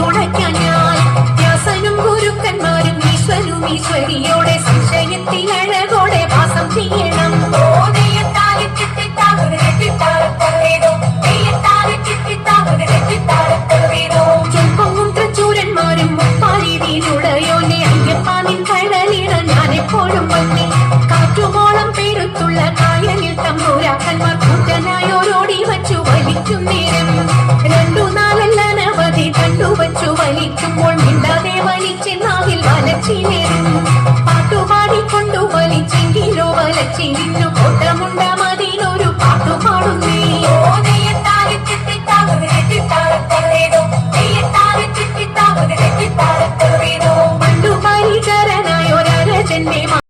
തുണയ്ക്കാൻ ഞാൻ വ്യാസനും ഗുരുക്കന്മാരും ഈശ്വരും ഈശ്വരിയോടെ സംശയത്തിൽ അഴകോടെ വാസം ചെയ്യണം. കാറ്റുമോളം പേരുത്തുള്ള കായലിൽ തമ്പൂരാക്കന്മാർ കൂറ്റനായോരോടി വച്ചു വലിക്കുന്നേരെ പാട്ടുപാടിക്കൊണ്ടു വലിച്ചെങ്കിലോ വലച്ചിരിഞ്ഞു കൊട്ടമുണ്ടാമതിനൊരു പാട്ടുപാടുന്നേ. പണ്ടു പരിചരനായൊരജന്റെ